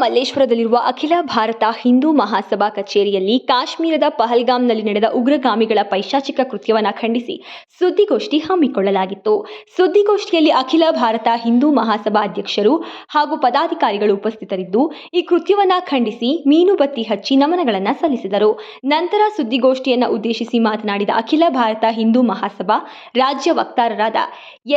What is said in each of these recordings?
ಮಲ್ಲೇಶ್ವರದಲ್ಲಿರುವ ಅಖಿಲ ಭಾರತ ಹಿಂದೂ ಮಹಾಸಭಾ ಕಚೇರಿಯಲ್ಲಿ ಕಾಶ್ಮೀರದ ಪಹಲ್ಗಾಮ್ನಲ್ಲಿ ನಡೆದ ಉಗ್ರಗಾಮಿಗಳ ಪೈಶಾಚಿಕ ಕೃತ್ಯವನ್ನು ಖಂಡಿಸಿ ಸುದ್ದಿಗೋಷ್ಠಿ ಹಮ್ಮಿಕೊಳ್ಳಲಾಗಿತ್ತು. ಸುದ್ದಿಗೋಷ್ಠಿಯಲ್ಲಿ ಅಖಿಲ ಭಾರತ ಹಿಂದೂ ಮಹಾಸಭಾ ಅಧ್ಯಕ್ಷರು ಹಾಗೂ ಪದಾಧಿಕಾರಿಗಳು ಉಪಸ್ಥಿತರಿದ್ದು, ಈ ಕೃತ್ಯವನ್ನು ಖಂಡಿಸಿ ಮೀನುಬತ್ತಿ ಹಚ್ಚಿ ನಮನಗಳನ್ನು ಸಲ್ಲಿಸಿದರು. ನಂತರ ಸುದ್ದಿಗೋಷ್ಠಿಯನ್ನು ಉದ್ದೇಶಿಸಿ ಮಾತನಾಡಿದ ಅಖಿಲ ಭಾರತ ಹಿಂದೂ ಮಹಾಸಭಾ ರಾಜ್ಯ ವಕ್ತಾರರಾದ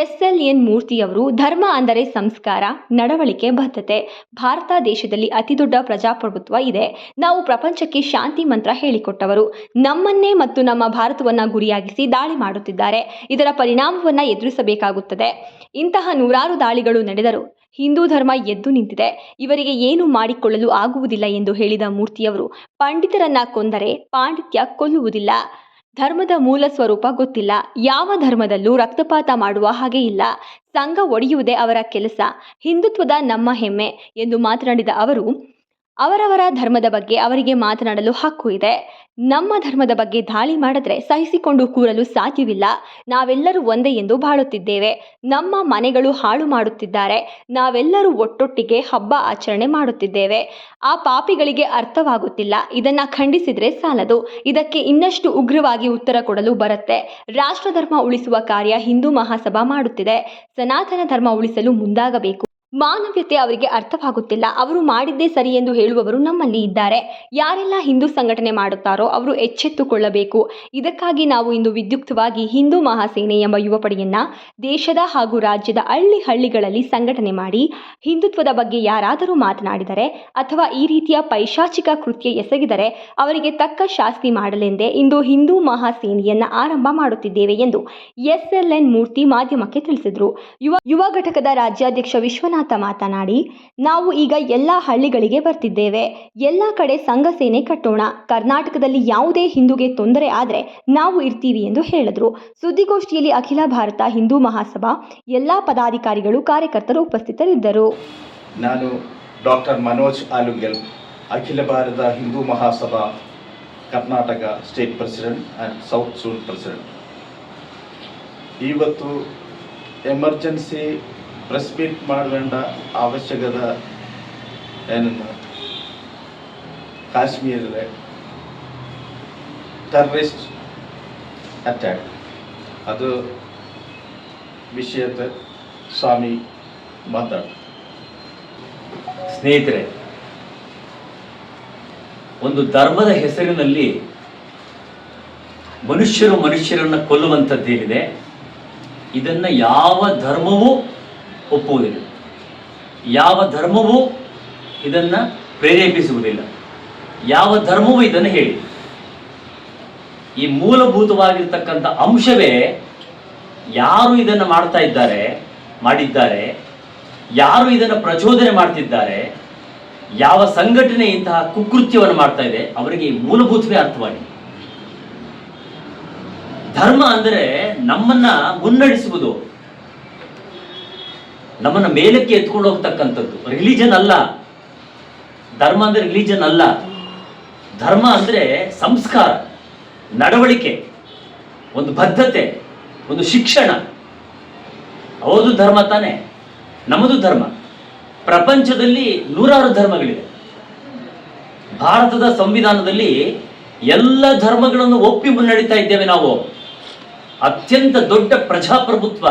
ಎಸ್ಎಲ್ಎನ್ ಮೂರ್ತಿಯವರು ಧರ್ಮ ಅಂದರೆ ಸಂಸ್ಕಾರ, ನಡವಳಿಕೆ, ಬದ್ಧತೆ, ಭಾರತ ದೇಶದಲ್ಲಿ ಅತಿದೊಡ್ಡ ಪ್ರಜಾಪ್ರಭುತ್ವ ಇದೆ. ನಾವು ಪ್ರಪಂಚಕ್ಕೆ ಶಾಂತಿ ಮಂತ್ರ ಹೇಳಿಕೊಟ್ಟವರು. ನಮ್ಮನ್ನೇ ಮತ್ತು ನಮ್ಮ ಭಾರತವನ್ನ ಗುರಿಯಾಗಿಸಿ ದಾಳಿ ಮಾಡುತ್ತಿದ್ದಾರೆ. ಇದರ ಪರಿಣಾಮವನ್ನ ಎದುರಿಸಬೇಕಾಗುತ್ತದೆ. ಇಂತಹ ನೂರಾರು ದಾಳಿಗಳು ನಡೆದರು ಹಿಂದೂ ಧರ್ಮ ಎದ್ದು ನಿಂತಿದೆ. ಇವರಿಗೆ ಏನು ಮಾಡಿಕೊಳ್ಳಲು ಆಗುವುದಿಲ್ಲ ಎಂದು ಹೇಳಿದ ಮೂರ್ತಿಯವರು, ಪಂಡಿತರನ್ನ ಕೊಂದರೆ ಪಾಂಡಿತ್ಯ ಕೊಲ್ಲುವುದಿಲ್ಲ. ಧರ್ಮದ ಮೂಲ ಸ್ವರೂಪ ಗೊತ್ತಿಲ್ಲ. ಯಾವ ಧರ್ಮದಲ್ಲೂ ರಕ್ತಪಾತ ಮಾಡುವ ಹಾಗೆ ಇಲ್ಲ. ಸಂಘ ಒಡೆಯುವುದೇ ಅವರ ಕೆಲಸ. ಹಿಂದುತ್ವದ ನಮ್ಮ ಹೆಮ್ಮೆ ಎಂದು ಮಾತನಾಡಿದ ಅವರು ಅವರವರ ಧರ್ಮದ ಬಗ್ಗೆ ಅವರಿಗೆ ಮಾತನಾಡಲು ಹಕ್ಕು ಇದೆ. ನಮ್ಮ ಧರ್ಮದ ಬಗ್ಗೆ ದಾಳಿ ಮಾಡಿದ್ರೆ ಸಹಿಸಿಕೊಂಡು ಕೂರಲು ಸಾಧ್ಯವಿಲ್ಲ. ನಾವೆಲ್ಲರೂ ಒಂದೇ ಎಂದು ಬಾಳುತ್ತಿದ್ದೇವೆ. ನಮ್ಮ ಮನೆಗಳು ಹಾಳು ಮಾಡುತ್ತಿದ್ದಾರೆ. ನಾವೆಲ್ಲರೂ ಒಟ್ಟೊಟ್ಟಿಗೆ ಹಬ್ಬ ಆಚರಣೆ ಮಾಡುತ್ತಿದ್ದೇವೆ. ಆ ಪಾಪಿಗಳಿಗೆ ಅರ್ಥವಾಗುತ್ತಿಲ್ಲ. ಇದನ್ನ ಖಂಡಿಸಿದ್ರೆ ಸಾಲದು. ಇದಕ್ಕೆ ಇನ್ನಷ್ಟು ಉಗ್ರವಾಗಿ ಉತ್ತರ ಕೊಡಲು ಬರುತ್ತೆ. ರಾಷ್ಟ್ರಧರ್ಮ ಉಳಿಸುವ ಕಾರ್ಯ ಹಿಂದೂ ಮಹಾಸಭಾ ಮಾಡುತ್ತಿದೆ. ಸನಾತನ ಧರ್ಮ ಉಳಿಸಲು ಮುಂದಾಗಬೇಕು. ಮಾನವೀಯತೆ ಅವರಿಗೆ ಅರ್ಥವಾಗುತ್ತಿಲ್ಲ. ಅವರು ಮಾಡಿದ್ದೇ ಸರಿ ಎಂದು ಹೇಳುವವರು ನಮ್ಮಲ್ಲಿ ಇದ್ದಾರೆ. ಯಾರೆಲ್ಲ ಹಿಂದೂ ಸಂಘಟನೆ ಮಾಡುತ್ತಾರೋ ಅವರು ಎಚ್ಚೆತ್ತುಕೊಳ್ಳಬೇಕು. ಇದಕ್ಕಾಗಿ ನಾವು ಇಂದು ವಿದ್ಯುಕ್ತವಾಗಿ ಹಿಂದೂ ಮಹಾಸೇನೆ ಎಂಬ ಯುವ ಪಡೆಯನ್ನ ದೇಶದ ಹಾಗೂ ರಾಜ್ಯದ ಹಳ್ಳಿ ಹಳ್ಳಿಗಳಲ್ಲಿ ಸಂಘಟನೆ ಮಾಡಿ, ಹಿಂದುತ್ವದ ಬಗ್ಗೆ ಯಾರಾದರೂ ಮಾತನಾಡಿದರೆ ಅಥವಾ ಈ ರೀತಿಯ ಪೈಶಾಚಿಕ ಕೃತ್ಯ ಎಸಗಿದರೆ ಅವರಿಗೆ ತಕ್ಕ ಶಾಸ್ತಿ ಮಾಡಲೆಂದೇ ಇಂದು ಹಿಂದೂ ಮಹಾಸೇನೆಯನ್ನ ಆರಂಭ ಮಾಡುತ್ತಿದ್ದೇವೆ ಎಂದು ಎಸ್ಎಲ್ಎನ್ ಮೂರ್ತಿ ಮಾಧ್ಯಮಕ್ಕೆ ತಿಳಿಸಿದರು. ಯುವ ಯುವ ಘಟಕದ ರಾಜ್ಯಾಧ್ಯಕ್ಷ ವಿಶ್ವನಾಥ ಮಾತನಾಡಿ, ನಾವು ಈಗ ಎಲ್ಲ ಹಳ್ಳಿಗಳಿಗೆ ಬರ್ತಿದ್ದೇವೆ. ಎಲ್ಲ ಕಡೆ ಸಂಘ ಸೇನೆ ಕಟ್ಟೋಣ. ಕರ್ನಾಟಕದಲ್ಲಿ ಯಾವುದೇ ಹಿಂದೂಗೆ ತೊಂದರೆ ಆದರೆ ನಾವು ಇರ್ತೀವಿ ಎಂದು ಹೇಳಿದರು. ಸುದ್ದಿಗೋಷ್ಠಿಯಲ್ಲಿ ಅಖಿಲ ಭಾರತ ಹಿಂದೂ ಮಹಾಸಭಾ ಎಲ್ಲ ಪದಾಧಿಕಾರಿಗಳು, ಕಾರ್ಯಕರ್ತರು ಉಪಸ್ಥಿತರಿದ್ದರು. ನಾನು doctor Manoj Alugel, Akhil Bharat Hindu Mahasabha Karnataka state president and south zone president. ಇವತ್ತು ಎಮರ್ಜೆನ್ಸಿ ಪ್ರೆಸ್ ಮೀಟ್ ಮಾಡ್ಕೊಂಡ ಅವಶ್ಯಕದ ಏನನ್ನ ಕಾಶ್ಮೀರದಲ್ಲಿ ಟೆರರಿಸ್ಟ್ ಅಟ್ಯಾಕ್ ಅದು ವಿಷಯದ ಸ್ವಾಮಿ ಮಾತಾಡ. ಸ್ನೇಹಿತರೆ, ಒಂದು ಧರ್ಮದ ಹೆಸರಿನಲ್ಲಿ ಮನುಷ್ಯರು ಮನುಷ್ಯರನ್ನ ಕೊಲ್ಲುವಂಥದ್ದೇನಿದೆ, ಇದನ್ನ ಯಾವ ಧರ್ಮವೂ ಒಪ್ಪುವುದಿಲ್ಲ. ಯಾವ ಧರ್ಮವೂ ಇದನ್ನು ಪ್ರೇರೇಪಿಸುವುದಿಲ್ಲ. ಯಾವ ಧರ್ಮವೂ ಇದನ್ನು ಹೇಳಿ. ಈ ಮೂಲಭೂತವಾಗಿರ್ತಕ್ಕಂಥ ಅಂಶವೇ ಯಾರು ಇದನ್ನು ಮಾಡ್ತಾ ಇದ್ದಾರೆ, ಮಾಡಿದ್ದಾರೆ, ಯಾರು ಇದನ್ನು ಪ್ರಚೋದನೆ ಮಾಡ್ತಿದ್ದಾರೆ, ಯಾವ ಸಂಘಟನೆ ಇಂತಹ ಕುಕೃತ್ಯವನ್ನು ಮಾಡ್ತಾ ಇದೆ, ಅವರಿಗೆ ಈ ಮೂಲಭೂತವೇ ಅರ್ಥವಾಗಿದೆ. ಧರ್ಮ ಅಂದರೆ ನಮ್ಮನ್ನ ಮುನ್ನಡೆಸುವುದು. ನಮ್ಮನ್ನ ಮೇಲಕ್ಕೆ ಎತ್ಕೊಂಡು ಹೋಗ್ತಕ್ಕಂಥದ್ದು. ರಿಲಿಜನ್ ಅಲ್ಲ. ಧರ್ಮ ಅಂದರೆ ರಿಲಿಜನ್ ಅಲ್ಲ. ಧರ್ಮ ಅಂದ್ರೆ ಸಂಸ್ಕಾರ, ನಡವಳಿಕೆ, ಒಂದು ಬದ್ಧತೆ, ಒಂದು ಶಿಕ್ಷಣ. ಹೌದು ಧರ್ಮ ತಾನೆ. ನಮ್ಮದು ಧರ್ಮ. ಪ್ರಪಂಚದಲ್ಲಿ ನೂರಾರು ಧರ್ಮಗಳಿವೆ. ಭಾರತದ ಸಂವಿಧಾನದಲ್ಲಿ ಎಲ್ಲ ಧರ್ಮಗಳನ್ನು ಒಪ್ಪಿ ಮುನ್ನಡೀತಾ ಇದ್ದೇವೆ ನಾವು. ಅತ್ಯಂತ ದೊಡ್ಡ ಪ್ರಜಾಪ್ರಭುತ್ವ.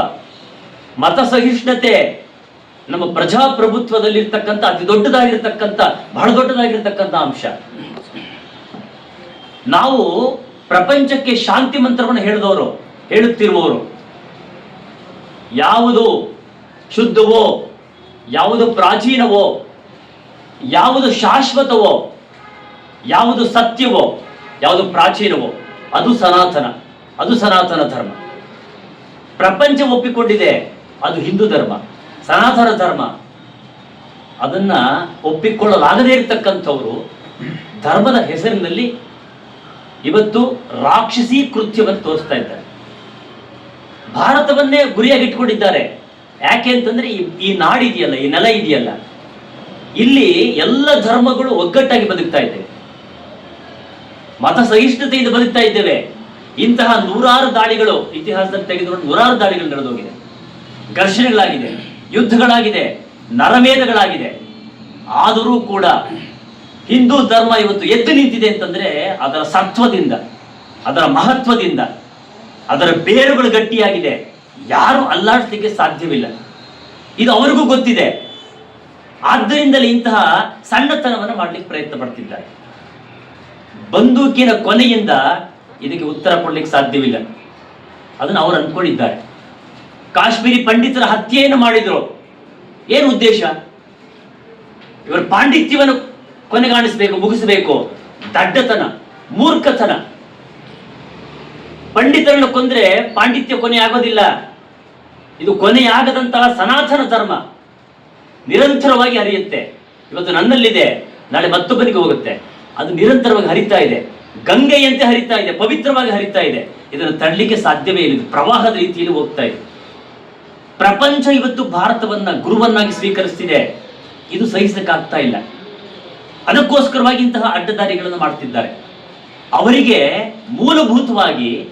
ಮತ ಸಹಿಷ್ಣುತೆ ನಮ್ಮ ಪ್ರಜಾಪ್ರಭುತ್ವದಲ್ಲಿರ್ತಕ್ಕಂಥ, ಅತಿ ದೊಡ್ಡದಾಗಿರ್ತಕ್ಕಂಥ, ಬಹಳ ದೊಡ್ಡದಾಗಿರ್ತಕ್ಕಂಥ ಅಂಶ. ನಾವು ಪ್ರಪಂಚಕ್ಕೆ ಶಾಂತಿ ಮಂತ್ರವನ್ನು ಹೇಳಿದವರು, ಹೇಳುತ್ತಿರುವವರು. ಯಾವುದು ಶುದ್ಧವೋ, ಯಾವುದು ಪ್ರಾಚೀನವೋ, ಯಾವುದು ಶಾಶ್ವತವೋ, ಯಾವುದು ಸತ್ಯವೋ, ಯಾವುದು ಪ್ರಾಚೀನವೋ, ಅದು ಸನಾತನ ಅದು ಸನಾತನ ಧರ್ಮ. ಪ್ರಪಂಚ ಒಪ್ಪಿಕೊಂಡಿದೆ. ಅದು ಹಿಂದೂ ಧರ್ಮ, ಸನಾತನ ಧರ್ಮ. ಅದನ್ನ ಒಪ್ಪಿಕೊಳ್ಳಲಾಗದೇ ಇರತಕ್ಕಂಥವರು ಧರ್ಮದ ಹೆಸರಿನಲ್ಲಿ ಇವತ್ತು ರಾಕ್ಷಸಿ ಕೃತ್ಯವನ್ನು ತೋರಿಸ್ತಾ ಇದ್ದಾರೆ. ಭಾರತವನ್ನೇ ಗುರಿಯಾಗಿಟ್ಕೊಂಡಿದ್ದಾರೆ ಯಾಕೆ ಅಂತಂದ್ರೆ ಈ ಈ ನಾಡಿದೆಯಲ್ಲ ಈ ನೆಲ ಇದೆಯಲ್ಲ. ಇಲ್ಲಿ ಎಲ್ಲ ಧರ್ಮಗಳು ಒಗ್ಗಟ್ಟಾಗಿ ಬದುಕ್ತಾ ಇದ್ದೇವೆ ಮತ ಸಹಿಷ್ಣುತೆಯಿಂದ ಬದುಕ್ತಾ ಇದ್ದೇವೆ. ಇಂತಹ ನೂರಾರು ದಾಳಿಗಳು ಇತಿಹಾಸದಲ್ಲಿ ತೆಗೆದುಕೊಂಡು ನೂರಾರು ದಾಳಿಗಳು ನಡೆದೋಗಿದೆ. ಘರ್ಷಣೆಗಳಾಗಿದೆ, ಯುದ್ಧಗಳಾಗಿದೆ, ನರಮೇಧಗಳಾಗಿದೆ. ಆದರೂ ಕೂಡ ಹಿಂದೂ ಧರ್ಮ ಇವತ್ತು ಎದ್ದು ನಿಂತಿದೆ ಅಂತಂದ್ರೆ ಅದರ ಸತ್ವದಿಂದ, ಅದರ ಮಹತ್ವದಿಂದ, ಅದರ ಬೇರುಗಳು ಗಟ್ಟಿಯಾಗಿದೆ. ಯಾರು ಅಲ್ಲಾಡಿಸ್ಲಿಕ್ಕೆ ಸಾಧ್ಯವಿಲ್ಲ. ಇದು ಅವರಿಗೂ ಗೊತ್ತಿದೆ. ಆದ್ದರಿಂದಲೇ ಇಂತಹ ಸಣ್ಣತನವನ್ನು ಮಾಡಲಿಕ್ಕೆ ಪ್ರಯತ್ನ ಪಡ್ತಿದ್ದಾರೆ. ಬಂದೂಕಿನ ಕೊನೆಯಿಂದ ಇದಕ್ಕೆ ಉತ್ತರ ಕೊಡಲಿಕ್ಕೆ ಸಾಧ್ಯವಿಲ್ಲ. ಅದನ್ನು ಅವರು ಅಂದ್ಕೊಂಡಿದ್ದಾರೆ. ಕಾಶ್ಮೀರಿ ಪಂಡಿತರ ಹತ್ಯೆಯನ್ನು ಮಾಡಿದ್ರು. ಏನು ಉದ್ದೇಶ? ಇವರ ಪಾಂಡಿತ್ಯವನ್ನು ಕೊನೆಗಾಣಿಸಬೇಕು, ಮುಗಿಸಬೇಕು. ದಡ್ಡತನ, ಮೂರ್ಖತನ. ಪಂಡಿತರನ್ನು ಕೊಂದ್ರೆ ಪಾಂಡಿತ್ಯ ಕೊನೆ ಆಗೋದಿಲ್ಲ ಇದು ಕೊನೆಯಾಗದಂತಹ ಸನಾತನ ಧರ್ಮ. ನಿರಂತರವಾಗಿ ಹರಿಯುತ್ತೆ. ಇವತ್ತು ನನ್ನಲ್ಲಿದೆ, ನಾಳೆ ಮತ್ತೊಬ್ಬನಿಗೆ ಹೋಗುತ್ತೆ. ಅದು ನಿರಂತರವಾಗಿ ಹರಿತಾ ಇದೆ. ಗಂಗೆಯಂತೆ ಹರಿತಾ ಇದೆ, ಪವಿತ್ರವಾಗಿ ಹರಿತಾ ಇದೆ. ಇದನ್ನು ತಳ್ಳಲಿಕ್ಕೆ ಸಾಧ್ಯವೇ ಇಲ್ಲ. ಪ್ರವಾಹದ ರೀತಿಯಲ್ಲಿ ಹೋಗ್ತಾ ಇದೆ. ಪ್ರಪಂಚ ಇವತ್ತು ಭಾರತವನ್ನ ಗುರುವನ್ನಾಗಿ ಸ್ವೀಕರಿಸ್ತಿದೆ. ಇದು ಸಹಿಸಕ್ಕಾಗ್ತಾ ಇಲ್ಲ. ಅದಕ್ಕೋಸ್ಕರವಾಗಿ ಇಂತಹ ಅಡ್ಡದಾರಿಗಳನ್ನು ಮಾಡ್ತಿದ್ದಾರೆ. ಅವರಿಗೆ ಮೂಲಭೂತವಾಗಿ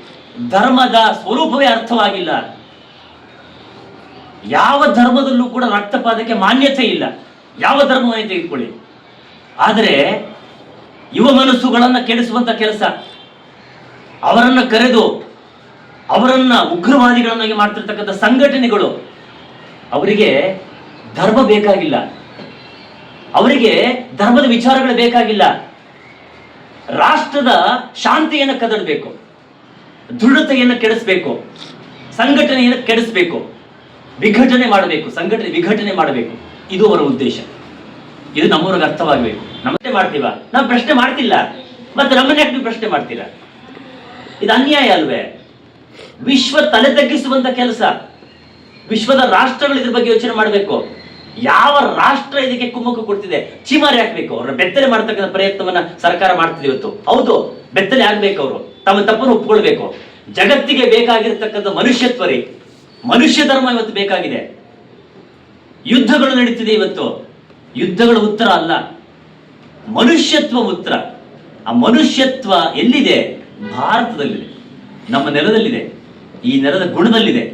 ಧರ್ಮದ ಸ್ವರೂಪವೇ ಅರ್ಥವಾಗಿಲ್ಲ. ಯಾವ ಧರ್ಮದಲ್ಲೂ ಕೂಡ ರಕ್ತಪಾತಕ್ಕೆ ಮಾನ್ಯತೆ ಇಲ್ಲ. ಯಾವ ಧರ್ಮವನ್ನು ತೆಗೆದುಕೊಳ್ಳಿ. ಆದರೆ ಯುವ ಮನಸ್ಸುಗಳನ್ನು ಕೆಡಿಸುವಂತ ಕೆಲಸ. ಅವರನ್ನು ಕರೆದು ಅವರನ್ನ ಉಗ್ರವಾದಿಗಳನ್ನಾಗಿ ಮಾಡ್ತಿರ್ತಕ್ಕಂಥ ಸಂಘಟನೆಗಳು, ಅವರಿಗೆ ಧರ್ಮ ಬೇಕಾಗಿಲ್ಲ. ಅವರಿಗೆ ಧರ್ಮದ ವಿಚಾರಗಳು ಬೇಕಾಗಿಲ್ಲ. ರಾಷ್ಟ್ರದ ಶಾಂತಿಯನ್ನು ಕದಡಬೇಕು. ದೃಢತೆಯನ್ನು ಕೆಡಿಸಬೇಕು. ಸಂಘಟನೆಯನ್ನು ಕೆಡಿಸಬೇಕು. ವಿಘಟನೆ ಮಾಡಬೇಕು. ಸಂಘಟನೆ ವಿಘಟನೆ ಮಾಡಬೇಕು. ಇದು ಅವರ ಉದ್ದೇಶ. ಇದು ನಮ್ಮವ್ರಿಗೆ ಅರ್ಥವಾಗಬೇಕು. ನಮ್ಮನ್ನೇ ಮಾಡ್ತೀವ? ನಾವು ಪ್ರಶ್ನೆ ಮಾಡ್ತಿಲ್ಲ. ಮತ್ತೆ ನಮ್ಮನ್ನೇ ಪ್ರಶ್ನೆ ಮಾಡ್ತಿಲ್ಲ ಇದು ಅನ್ಯಾಯ ಅಲ್ವೇ? ವಿಶ್ವ ತಲೆ ತಗ್ಗಿಸುವಂತ ಕೆಲಸ. ವಿಶ್ವದ ರಾಷ್ಟ್ರಗಳು ಇದ್ರ ಬಗ್ಗೆ ಯೋಚನೆ ಮಾಡಬೇಕು. ಯಾವ ರಾಷ್ಟ್ರ ಇದಕ್ಕೆ ಕುಮ್ಮಕ್ಕು ಕೊಡ್ತಿದೆ? ಚೀಮಾರಿ ಹಾಕ್ಬೇಕು. ಅವರ ಬೆತ್ತಲೆ ಮಾಡ್ತಕ್ಕಂಥ ಪ್ರಯತ್ನವನ್ನ ಸರ್ಕಾರ ಮಾಡ್ತಿದೆ ಇವತ್ತು. ಹೌದು, ಬೆತ್ತಲೆ ಆಗ್ಬೇಕು ಅವರು. ತಮ್ಮ ತಪ್ಪನ್ನು ಒಪ್ಕೊಳ್ಬೇಕು ಜಗತ್ತಿಗೆ ಬೇಕಾಗಿರ್ತಕ್ಕಂಥ ಮನುಷ್ಯತ್ವ ರೀ. ಮನುಷ್ಯ ಧರ್ಮ ಇವತ್ತು ಬೇಕಾಗಿದೆ. ಯುದ್ಧಗಳು ನಡೀತಿದೆ ಇವತ್ತು. ಯುದ್ಧಗಳ ಉತ್ತರ ಅಲ್ಲ. ಮನುಷ್ಯತ್ವ ಉತ್ತರ. ಆ ಮನುಷ್ಯತ್ವ ಎಲ್ಲಿದೆ? ಭಾರತದಲ್ಲಿದೆ. ನಮ್ಮ ನೆಲದಲ್ಲಿದೆ. ಈ ನೆಲದ ಗುಣದಲ್ಲಿದೆ.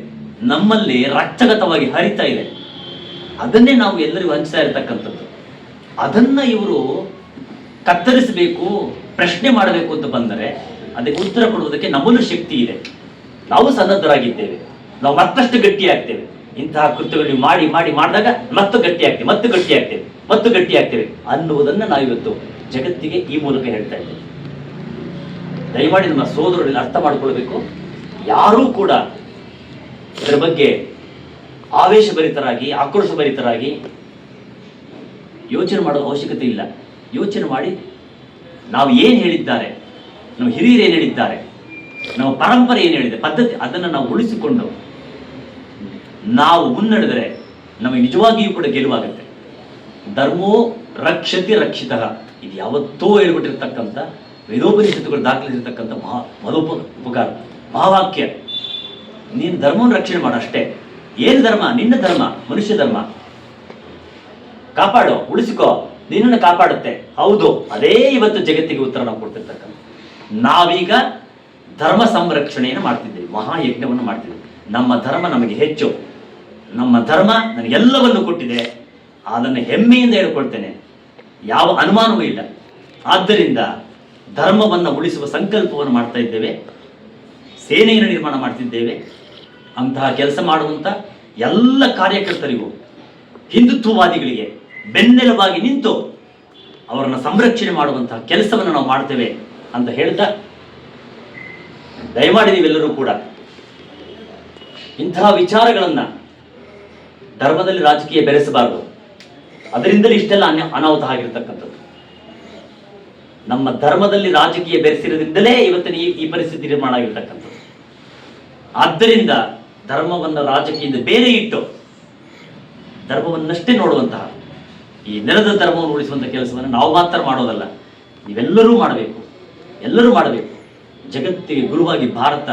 ನಮ್ಮಲ್ಲಿ ರಕ್ತಗತವಾಗಿ ಹರಿತಾ ಇದೆ. ಅದನ್ನೇ ನಾವು ಎಲ್ಲರಿಗೂ ಹಂಚ್ತಾ ಇರತಕ್ಕಂಥದ್ದು. ಅದನ್ನ ಇವರು ಕತ್ತರಿಸಬೇಕು, ಪ್ರಶ್ನೆ ಮಾಡಬೇಕು ಅಂತ ಬಂದರೆ ಅದಕ್ಕೆ ಉತ್ತರ ಕೊಡುವುದಕ್ಕೆ ನಮ್ಮಲ್ಲೂ ಶಕ್ತಿ ಇದೆ. ನಾವು ಸನ್ನದ್ಧರಾಗಿದ್ದೇವೆ. ನಾವು ಮತ್ತಷ್ಟು ಗಟ್ಟಿ ಆಗ್ತೇವೆ ಇಂತಹ ಕೃತ್ಯಗಳು ಮಾಡಿ ಮಾಡಿ ಮಾಡಿದಾಗ ಮತ್ತೆ ಗಟ್ಟಿ ಆಗ್ತೇವೆ ಮತ್ತು ಗಟ್ಟಿ ಆಗ್ತೇವೆ ಮತ್ತು ಗಟ್ಟಿ ಆಗ್ತೇವೆ ಅನ್ನುವುದನ್ನ ನಾವಿವತ್ತು ಜಗತ್ತಿಗೆ ಈ ಮೂಲಕ ಹೇಳ್ತಾ ಇದ್ದೇವೆ. ದಯಮಾಡಿ ನಮ್ಮ ಸೋದರರಲ್ಲಿ ಅರ್ಥ ಮಾಡಿಕೊಳ್ಬೇಕು ಯಾರೂ ಕೂಡ ಇದರ ಬಗ್ಗೆ ಆವೇಶಭರಿತರಾಗಿ, ಆಕ್ರೋಶಭರಿತರಾಗಿ ಯೋಚನೆ ಮಾಡೋ ಅವಶ್ಯಕತೆ ಇಲ್ಲ. ಯೋಚನೆ ಮಾಡಿ, ನಾವು ಏನು ಹೇಳಿದ್ದಾರೆ, ನಮ್ಮ ಹಿರಿಯರು ಏನು ಹೇಳಿದ್ದಾರೆ, ನಮ್ಮ ಪರಂಪರೆ ಏನು ಹೇಳಿದೆ, ಪದ್ಧತಿ, ಅದನ್ನು ನಾವು ಉಳಿಸಿಕೊಂಡು ನಾವು ಮುನ್ನಡೆದರೆ ನಮಗೆ ನಿಜವಾಗಿಯೂ ಕೂಡ ಗೆಲುವಾಗುತ್ತೆ. ಧರ್ಮೋ ರಕ್ಷತಿ ರಕ್ಷಿತ. ಇದು ಯಾವತ್ತೋ ಹೇಳ್ಬಿಟ್ಟಿರ್ತಕ್ಕಂಥ ವೇದೋಪನಿಷತ್ತುಗಳು ದಾಖಲಿಸಿರ್ತಕ್ಕಂಥ ಮಹಾ ಮಹೋಪ, ಉಪಕಾರ, ಮಹಾವಾಕ್ಯ. ನೀನು ಧರ್ಮವನ್ನು ರಕ್ಷಣೆ ಮಾಡು ಅಷ್ಟೇ. ಏನು ಧರ್ಮ? ನಿನ್ನ ಧರ್ಮ, ಮನುಷ್ಯ ಧರ್ಮ. ಕಾಪಾಡು, ಉಳಿಸಿಕೋ. ನಿನ್ನನ್ನು ಕಾಪಾಡುತ್ತೆ. ಹೌದು, ಅದೇ ಇವತ್ತು ಜಗತ್ತಿಗೆ ಉತ್ತರ ನಾವು ಕೊಡ್ತಿರ್ತಕ್ಕಂಥ. ನಾವೀಗ ಧರ್ಮ ಸಂರಕ್ಷಣೆಯನ್ನು ಮಾಡ್ತಿದ್ದೇವೆ. ಮಹಾಯಜ್ಞವನ್ನು ಮಾಡ್ತಿದ್ದೇವೆ. ನಮ್ಮ ಧರ್ಮ ನಮಗೆ ಹೆಚ್ಚು. ನಮ್ಮ ಧರ್ಮ ನನಗೆಲ್ಲವನ್ನು ಕೊಟ್ಟಿದೆ. ಅದನ್ನು ಹೆಮ್ಮೆಯಿಂದ ಹೇಳ್ಕೊಳ್ತೇನೆ. ಯಾವ ಅನುಮಾನವೂ ಇಲ್ಲ. ಆದ್ದರಿಂದ ಧರ್ಮವನ್ನು ಉಳಿಸುವ ಸಂಕಲ್ಪವನ್ನು ಮಾಡ್ತಾ ಇದ್ದೇವೆ. ಸೇನೆಯನ್ನು ನಿರ್ಮಾಣ ಮಾಡ್ತಿದ್ದೇವೆ. ಅಂತಹ ಕೆಲಸ ಮಾಡುವಂಥ ಎಲ್ಲ ಕಾರ್ಯಕರ್ತರಿಗೂ, ಹಿಂದುತ್ವವಾದಿಗಳಿಗೆ ಬೆನ್ನೆಲುಬಾಗಿ ನಿಂತು ಅವರನ್ನು ಸಂರಕ್ಷಣೆ ಮಾಡುವಂತಹ ಕೆಲಸವನ್ನು ನಾವು ಮಾಡ್ತೇವೆ ಅಂತ ಹೇಳ್ತಾ ದಯಮಾಡಿ ನೀವೆಲ್ಲರೂ ಕೂಡ ಇಂತಹ ವಿಚಾರಗಳನ್ನು ಧರ್ಮದಲ್ಲಿ ರಾಜಕೀಯ ಬೆರೆಸಬಾರದು. ಅದರಿಂದಲೇ ಇಷ್ಟೆಲ್ಲ ಅನಾಹುತ ಆಗಿರ್ತಕ್ಕಂಥದ್ದು. ನಮ್ಮ ಧರ್ಮದಲ್ಲಿ ರಾಜಕೀಯ ಬೆರೆಸಿರೋದ್ರಿಂದಲೇ ಇವತ್ತಿನ ಈ ಪರಿಸ್ಥಿತಿ ನಿರ್ಮಾಣ ಆಗಿರ್ತಕ್ಕಂಥದ್ದು. ಆದ್ದರಿಂದ ಧರ್ಮವನ್ನು ರಾಜಕೀಯದಿಂದ ಬೇರೆ ಇಟ್ಟು ಧರ್ಮವನ್ನಷ್ಟೇ ನೋಡುವಂತಹ ಈ ನೆಲದ ಧರ್ಮವನ್ನು ಉಳಿಸುವಂಥ ಕೆಲಸವನ್ನು ನಾವು ಮಾತ್ರ ಮಾಡೋದಲ್ಲ, ನೀವೆಲ್ಲರೂ ಮಾಡಬೇಕು, ಎಲ್ಲರೂ ಮಾಡಬೇಕು. ಜಗತ್ತಿಗೆ ಗುರುವಾಗಿ ಭಾರತ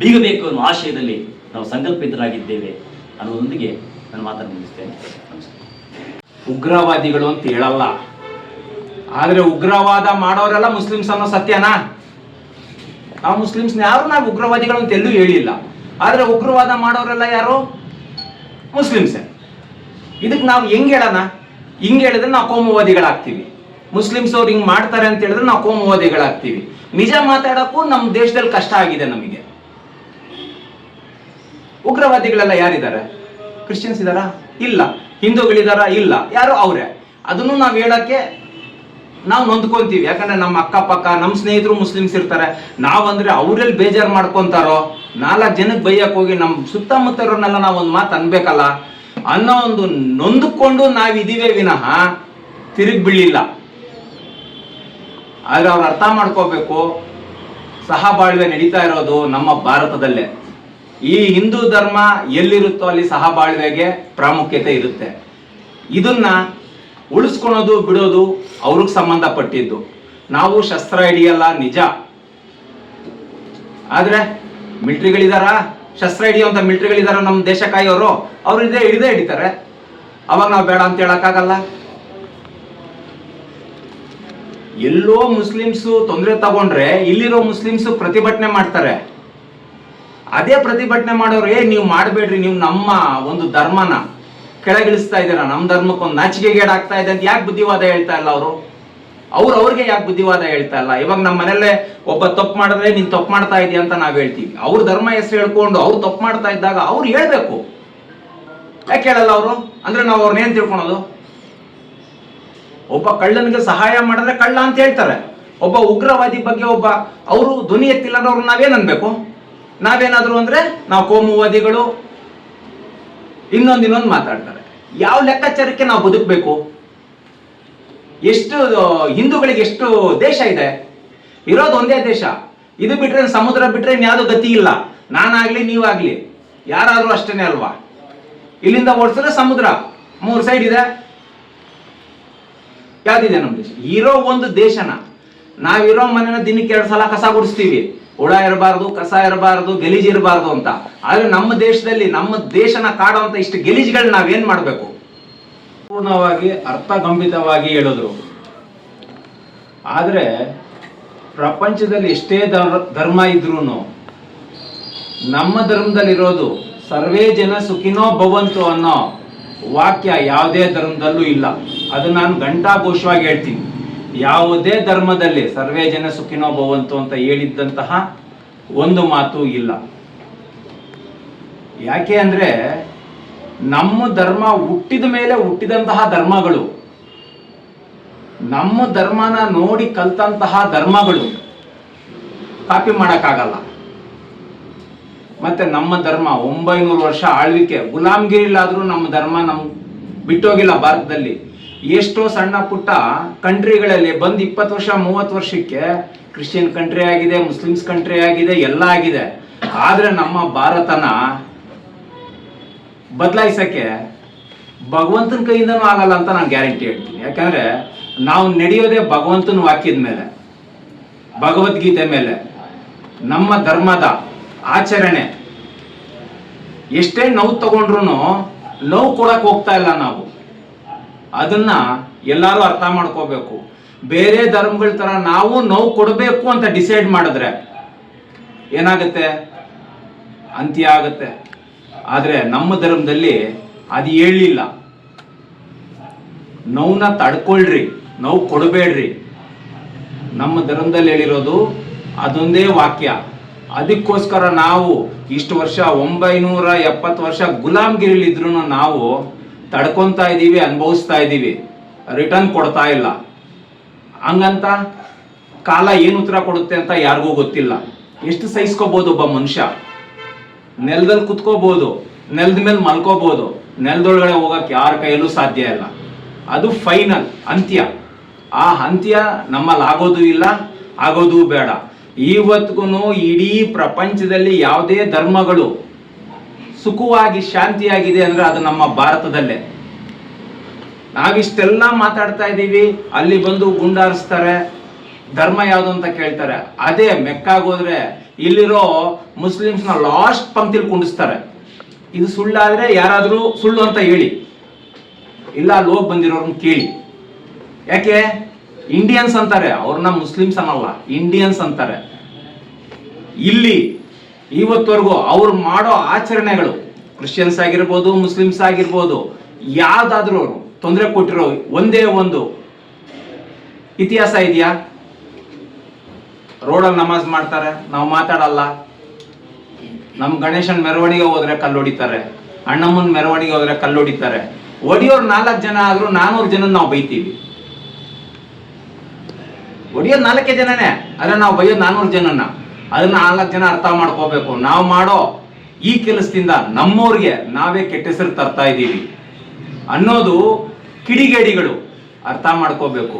ಬೀಗಬೇಕು ಅನ್ನೋ ಆಶಯದಲ್ಲಿ ನಾವು ಸಂಕಲ್ಪಿತರಾಗಿದ್ದೇವೆ ಅನ್ನೋದೊಂದಿಗೆ ನಾನು ಮಾತನ್ನು ಮುಗಿಸ್ತೇನೆ. ಉಗ್ರವಾದಿಗಳು ಅಂತ ಹೇಳಲ್ಲ. ಆದ್ರೆ ಉಗ್ರವಾದ ಮಾಡೋರೆಲ್ಲ ಮುಸ್ಲಿಮ್ಸ್ ಅನ್ನೋ ಸತ್ಯನಾ? ಆ ಮುಸ್ಲಿಮ್ಸ್ ಯಾರು? ನಾವು ಉಗ್ರವಾದಿಗಳು ಅಂತ ಎಲ್ಲೂ ಹೇಳಿಲ್ಲ. ಆದ್ರೆ ಉಗ್ರವಾದ ಮಾಡೋರೆಲ್ಲ ಯಾರು? ಮುಸ್ಲಿಮ್ಸೇ. ಇದಕ್ಕೆ ನಾವು ಹೆಂಗ್ ಹೇಳೋಣ? ಹಿಂಗೆ ಹೇಳಿದ್ರೆ ನಾವು ಕೋಮುವಾದಿಗಳಾಗ್ತೀವಿ. ಮುಸ್ಲಿಮ್ಸ್ ಅವ್ರು ಹಿಂಗೆ ಮಾಡ್ತಾರೆ ಅಂತ ಹೇಳಿದ್ರೆ ನಾವು ಕೋಮುವಾದಿಗಳಾಗ್ತೀವಿ. ನಿಜ ಮಾತಾಡಕ್ಕೂ ನಮ್ಮ ದೇಶದಲ್ಲಿ ಕಷ್ಟ ಆಗಿದೆ ನಮಗೆ. ಉಗ್ರವಾದಿಗಳೆಲ್ಲ ಯಾರಿದ್ದಾರೆ? ಕ್ರಿಶ್ಚಿಯನ್ಸ್ ಇದಾರಾ ಇಲ್ಲ. ಹಿಂದೂಗಳಿದಾರ ಇಲ್ಲ. ಯಾರು? ಅವರೇ. ಅದನ್ನು ನಾವು ಹೇಳಕ್ಕೆ ನಾವು ನೊಂದ್ಕೊಂತೀವಿ ಯಾಕಂದ್ರೆ ನಮ್ಮ ಅಕ್ಕಪಕ್ಕ ನಮ್ಮ ಸ್ನೇಹಿತರು ಮುಸ್ಲಿಮ್ಸ್ ಇರ್ತಾರೆ. ನಾವಂದ್ರೆ ಅವರೆಲ್ಲಿ ಬೇಜಾರು ಮಾಡ್ಕೊಂತಾರೋ? ನಾಲ್ಕು ಜನಕ್ಕೆ ಬೈಯಕ್ಕೆ ಹೋಗಿ ನಮ್ಮ ಸುತ್ತಮುತ್ತರನ್ನೆಲ್ಲ ನಾವು ಒಂದು ಮಾತು ಅನ್ಬೇಕಲ್ಲ? ಅನ್ನೋ ಒಂದು ನೊಂದುಕೊಂಡು ನಾವಿದೀವೇ ವಿನಃ ತಿರುಗಿ ಬೀಳಿಲ್ಲ. ಆದ್ರೆ ಅವ್ರು ಅರ್ಥ ಮಾಡ್ಕೋಬೇಕು. ಸಹಬಾಳ್ವೆ ನಡೀತಾ ಇರೋದು ನಮ್ಮ ಭಾರತದಲ್ಲೇ. ಈ ಹಿಂದೂ ಧರ್ಮ ಎಲ್ಲಿರುತ್ತೋ ಅಲ್ಲಿ ಸಹಬಾಳ್ವೆಗೆ ಪ್ರಾಮುಖ್ಯತೆ ಇರುತ್ತೆ. ಇದನ್ನ ಉಳಿಸ್ಕೊಳೋದು ಬಿಡೋದು ಅವ್ರಿಗೆ ಸಂಬಂಧಪಟ್ಟಿದ್ದು. ನಾವು ಶಸ್ತ್ರ ಹಿಡಿಯಲ್ಲ, ನಿಜ. ಆದ್ರೆ ಮಿಲ್ಟ್ರಿಗಳಿದಾರ? ಶಸ್ತ್ರ ಹಿಡಿಯುವಂತ ಮಿಲ್ಟ್ರಿಗಳಿದಾರ ನಮ್ಮ ದೇಶ ಕಾಯೋರು ಅವ್ರು ಇದೇ ಹಿಡಿದೇ ಹಿಡಿತಾರೆ. ಅವಾಗ ನಾವು ಬೇಡ ಅಂತ ಹೇಳಕ್ಕಾಗಲ್ಲ. ಎಲ್ಲೋ ಮುಸ್ಲಿಮ್ಸು ತೊಂದರೆ ತಗೊಂಡ್ರೆ ಇಲ್ಲಿರೋ ಮುಸ್ಲಿಮ್ಸ್ ಪ್ರತಿಭಟನೆ ಮಾಡ್ತಾರೆ. ಅದೇ ಪ್ರತಿಭಟನೆ ಮಾಡೋರು, ಏ, ನೀವು ಮಾಡಬೇಡ್ರಿ, ನೀವು ನಮ್ಮ ಒಂದು ಧರ್ಮನ. ಕೆಳಗಿಳಿಸ್ತಾ ಇದ್ದೀರಾ. ನಮ್ಮ ಧರ್ಮಕ್ಕೊಂದು ನಾಚಿಕೆ ಗೇಡಾಗ್ತಾ ಇದೆ ಅಂತ ಯಾಕೆ ಬುದ್ಧಿವಾದ ಹೇಳ್ತಾ ಇಲ್ಲ ಅವರು? ಅವ್ರು ಅವ್ರಿಗೆ ಯಾಕೆ ಬುದ್ಧಿವಾದ ಹೇಳ್ತಾ ಇಲ್ಲ? ಇವಾಗ ನಮ್ಮ ಮನೆಯಲ್ಲೇ ಒಬ್ಬ ತಪ್ಪು ಮಾಡಿದ್ರೆ ನೀನು ತಪ್ಪು ಮಾಡ್ತಾ ಇದೀಯ ಅಂತ ನಾವು ಹೇಳ್ತೀವಿ. ಅವ್ರ ಧರ್ಮ ಹೆಸರು ಹೇಳ್ಕೊಂಡು ಅವ್ರು ತಪ್ಪು ಮಾಡ್ತಾ ಇದ್ದಾಗ ಅವ್ರು ಹೇಳ್ಬೇಕು. ಯಾಕೆ ಹೇಳಲ್ಲ ಅವರು? ಅಂದ್ರೆ ನಾವು ಅವ್ರನ್ನೇನು ತಿಳ್ಕೊಳೋದು? ಒಬ್ಬ ಕಳ್ಳನಿಗೆ ಸಹಾಯ ಮಾಡಿದ್ರೆ ಕಳ್ಳ ಅಂತ ಹೇಳ್ತಾರೆ. ಒಬ್ಬ ಉಗ್ರವಾದಿ ಬಗ್ಗೆ ಒಬ್ಬ ಅವರು ಧ್ವನಿ ಎತ್ತಿಲ್ಲ ಅವ್ರು ನಾವೇನ್ ಅನ್ಬೇಕು? ನಾವೇನಾದ್ರು ಅಂದ್ರೆ ನಾವು ಕೋಮುವಾದಿಗಳು ಇನ್ನೊಂದ್ ಇನ್ನೊಂದು ಮಾತಾಡ್ತಾರೆ. ಯಾವ ಲೆಕ್ಕಾಚಾರಕ್ಕೆ ನಾವು ಬದುಕಬೇಕು? ಎಷ್ಟು ಹಿಂದೂಗಳಿಗೆ ಎಷ್ಟು ದೇಶ ಇದೆ? ಇರೋದು ಒಂದೇ ದೇಶ. ಇದು ಬಿಟ್ರೆ ಸಮುದ್ರ ಬಿಟ್ರೆ ಇನ್ಯಾವುದು ಗತಿ ಇಲ್ಲ. ನಾನಾಗ್ಲಿ, ನೀವಾಗ್ಲಿ. ಯಾರಾದ್ರೂ ಅಷ್ಟೇನೆ ಅಲ್ವಾ? ಇಲ್ಲಿಂದ ಓಡಿಸಿದ್ರೆ ಸಮುದ್ರ. ಮೂರು ಸೈಡ್ ಇದೆ. ಯಾವ್ದಿದೆ ನಮ್ಮ ದೇಶ? ಇರೋ ಒಂದು ದೇಶನ. ನಾವಿರೋ ಮನೇನ ದಿನಕ್ಕೆ ಎರಡು ಸಲ ಕಸ ಗುಡಿಸ್ತೀವಿ. ಹುಳ ಇರಬಾರ್ದು, ಕಸ ಇರಬಾರ್ದು, ಗಲೀಜ್ ಇರಬಾರ್ದು ಅಂತ. ಆದ್ರೆ ನಮ್ಮ ದೇಶದಲ್ಲಿ, ನಮ್ಮ ದೇಶನ ಕಾಡುವಂತ ಇಷ್ಟು ಗಲೀಜ್ಗಳನ್ನ ನಾವೇನ್ ಮಾಡಬೇಕು? ಪೂರ್ಣವಾಗಿ ಅರ್ಥಗಂಭಿತವಾಗಿ ಹೇಳಿದ್ರು. ಆದ್ರೆ ಪ್ರಪಂಚದಲ್ಲಿ ಎಷ್ಟೇ ಧರ್- ಧರ್ಮ ಇದ್ರೂ ನಮ್ಮ ಧರ್ಮದಲ್ಲಿರೋದು ಸರ್ವೇ ಜನ ಸುಖಿನೋ ಭವಂತು ಅನ್ನೋ ವಾಕ್ಯ ಯಾವುದೇ ಧರ್ಮದಲ್ಲೂ ಇಲ್ಲ. ಅದು ನಾನು ಘಂಟಾಘೋಷವಾಗಿ ಹೇಳ್ತೀನಿ. ಯಾವುದೇ ಧರ್ಮದಲ್ಲಿ ಸರ್ವೇ ಜನ ಸುಖಿನೋ ಭವಂತು ಅಂತ ಹೇಳಿದ್ದಂತಹ ಒಂದು ಮಾತು ಇಲ್ಲ. ಯಾಕೆ ಅಂದ್ರೆ ನಮ್ಮ ಧರ್ಮ ಹುಟ್ಟಿದ ಮೇಲೆ ಹುಟ್ಟಿದಂತಹ ಧರ್ಮಗಳು. ನಮ್ಮ ಧರ್ಮನ ನೋಡಿ ಕಲ್ತಂತಹ ಧರ್ಮಗಳು. ಕಾಪಿ ಮಾಡಕ್ಕಾಗಲ್ಲ. ಮತ್ತೆ ನಮ್ಮ ಧರ್ಮ ಒಂಬೈನೂರು ವರ್ಷ ಆಳ್ವಿಕೆ. ಗುಲಾಮ್ಗಿರಿಲ್ಲಾದ್ರೂ ನಮ್ಮ ಧರ್ಮ ನಮ್ ಬಿಟ್ಟೋಗಿಲ್ಲ ಭಾರತದಲ್ಲಿ. ಎಷ್ಟೋ ಸಣ್ಣ ಪುಟ್ಟ ಕಂಟ್ರಿಗಳಲ್ಲಿ ಬಂದು ಇಪ್ಪತ್ತು ವರ್ಷ, ಮೂವತ್ತು ವರ್ಷಕ್ಕೆ ಕ್ರಿಶ್ಚಿಯನ್ ಕಂಟ್ರಿ ಆಗಿದೆ, ಮುಸ್ಲಿಮ್ಸ್ ಕಂಟ್ರಿ ಆಗಿದೆ, ಎಲ್ಲ ಆಗಿದೆ. ಆದರೆ ನಮ್ಮ ಭಾರತನ ಬದಲಾಯಿಸಕ್ಕೆ ಭಗವಂತನ ಕೈಯಿಂದನೂ ಆಗಲ್ಲ ಅಂತ ನಾನು ಗ್ಯಾರಂಟಿ ಹೇಳ್ತೀನಿ. ಯಾಕಂದ್ರೆ ನಾವು ನಡೆಯೋದೇ ಭಗವಂತನ ವಾಕ್ಯದ ಮೇಲೆ, ಭಗವದ್ಗೀತೆ ಮೇಲೆ. ನಮ್ಮ ಧರ್ಮದ ಆಚರಣೆ ಎಷ್ಟೇ ನೋವು ತಗೊಂಡ್ರು ನೋವು ಕೊಡಕ್ ಹೋಗ್ತಾ ಇಲ್ಲ ನಾವು. ಅದನ್ನ ಎಲ್ಲರೂ ಅರ್ಥ ಮಾಡ್ಕೋಬೇಕು. ಬೇರೆ ಧರ್ಮಗಳ ತರ ನಾವು ನೋವು ಕೊಡಬೇಕು ಅಂತ ಡಿಸೈಡ್ ಮಾಡಿದ್ರೆ ಏನಾಗುತ್ತೆ? ಅಂತ್ಯ ಆಗುತ್ತೆ. ಆದ್ರೆ ನಮ್ಮ ಧರ್ಮದಲ್ಲಿ ಅದು ಹೇಳಿಲ್ಲ ನೋವನ್ನ ತಡ್ಕೊಳ್ರಿ, ನೋವು ಕೊಡಬೇಡ್ರಿ. ನಮ್ಮ ಧರ್ಮದಲ್ಲಿ ಹೇಳಿರೋದು ಅದೊಂದೇ ವಾಕ್ಯ. ಅದಕ್ಕೋಸ್ಕರ ನಾವು ಇಷ್ಟು ವರ್ಷ ಒಂಬೈನೂರ ಎಪ್ಪತ್ತು ವರ್ಷ ಗುಲಾಮ್ಗಿರಿಲಿದ್ರು ನಾವು ತಡ್ಕೊಂತಾ ಇದ್ದೀವಿ, ಅನುಭವಿಸ್ತಾ ಇದ್ದೀವಿ. ರಿಟರ್ನ್ ಕೊಡ್ತಾ ಇಲ್ಲ. ಹಂಗಂತ ಕಾಲ ಏನು ಉತ್ತರ ಕೊಡುತ್ತೆ ಅಂತ ಯಾರಿಗೂ ಗೊತ್ತಿಲ್ಲ. ಎಷ್ಟು ಸಹಿಸ್ಕೋಬಹುದು ಒಬ್ಬ ಮನುಷ್ಯ? ನೆಲದಲ್ಲಿ ಕುತ್ಕೋಬಹುದು ನೆಲದ ಮೇಲೆ ಮಲ್ಕೋಬಹುದು ನೆಲದೊಳಗಡೆ ಹೋಗಕ್ಕೆ ಯಾರ ಕೈಯಲ್ಲೂ ಸಾಧ್ಯ ಇಲ್ಲ. ಅದು ಫೈನಲ್ ಅಂತ್ಯ. ಆ ಅಂತ್ಯ ನಮ್ಮಲ್ಲಿ ಆಗೋದು ಇಲ್ಲ, ಆಗೋದು ಬೇಡ. ಇವತ್ತಿಗೂ ಇಡೀ ಪ್ರಪಂಚದಲ್ಲಿ ಯಾವುದೇ ಧರ್ಮಗಳು ಸುಖವಾಗಿ ಶಾಂತಿಯಾಗಿದೆ ಅಂದ್ರೆ ಅದು ನಮ್ಮ ಭಾರತದಲ್ಲೇ. ನಾವಿಷ್ಟೆಲ್ಲ ಮಾತಾಡ್ತಾ ಇದ್ದೀವಿ, ಅಲ್ಲಿ ಬಂದು ಗುಂಡಾರಿಸ್ತಾರೆ, ಧರ್ಮ ಯಾವುದು ಅಂತ ಕೇಳ್ತಾರೆ. ಅದೇ ಮೆಕ್ಕಾಗೋದ್ರೆ ಇಲ್ಲಿರೋ ಮುಸ್ಲಿಮ್ಸ್ನ ಲಾಸ್ಟ್ ಪಂಕ್ತಿಲಿ ಕುಂಡಿಸ್ತಾರೆ. ಇದು ಸುಳ್ಳಾದ್ರೆ ಯಾರಾದರೂ ಸುಳ್ಳು ಅಂತ ಹೇಳಿ. ಇಲ್ಲ, ಅಲ್ಲಿ ಹೋಗಿ ಕೇಳಿ. ಯಾಕೆ? ಇಂಡಿಯನ್ಸ್ ಅಂತಾರೆ. ಅವ್ರನ್ನ ಮುಸ್ಲಿಮ್ಸ್ ಅನ್ನಲ್ಲ ಇಂಡಿಯನ್ಸ್ ಅಂತಾರೆ. ಇಲ್ಲಿ ಇವತ್ತವರೆಗೂ ಅವ್ರು ಮಾಡೋ ಆಚರಣೆಗಳು ಕ್ರಿಶ್ಚಿಯನ್ಸ್ ಆಗಿರ್ಬೋದು ಮುಸ್ಲಿಮ್ಸ್ ಆಗಿರ್ಬೋದು, ಯಾವ್ದಾದ್ರೂ ತೊಂದರೆ ಕೊಟ್ಟಿರೋ ಒಂದೇ ಒಂದು ಇತಿಹಾಸ ಇದೆಯಾ? ರೋಡಲ್ಲಿ ನಮಾಜ್ ಮಾಡ್ತಾರೆ, ನಾವು ಮಾತಾಡಲ್ಲ. ನಮ್ಮ ಗಣೇಶನ್ ಮೆರವಣಿಗೆ ಹೋದ್ರೆ ಕಲ್ಲು ಹೊಡಿತಾರೆ ಅಣ್ಣಮ್ಮನ ಮೆರವಣಿಗೆ ಹೋದ್ರೆ ಕಲ್ಲು ಹೊಡಿತಾರೆ ಒಡಿಯೋರ್ ನಾಲ್ಕು ಜನ ಆದ್ರೂ ನಾನೂರು ಜನ ನಾವು ಬೈತೀವಿ. ಒಡಿಯೋರ್ ನಾಲ್ಕೇ ಜನನೇ, ಆದ್ರೆ ನಾವು ಬೈಯೋದು ನಾನೂರು ಜನನ ಅದನ್ನ ನಾಲ್ಕು ಜನ ಅರ್ಥ ಮಾಡ್ಕೋಬೇಕು. ನಾವು ಮಾಡೋ ಈ ಕೆಲಸದಿಂದ ನಮ್ಮವ್ರಿಗೆ ನಾವೇ ಕೆಟ್ಟ ಹೆಸರು ತರ್ತಾ ಇದ್ದೀವಿ ಅನ್ನೋದು ಕಿಡಿಗೇಡಿಗಳು ಅರ್ಥ ಮಾಡ್ಕೋಬೇಕು.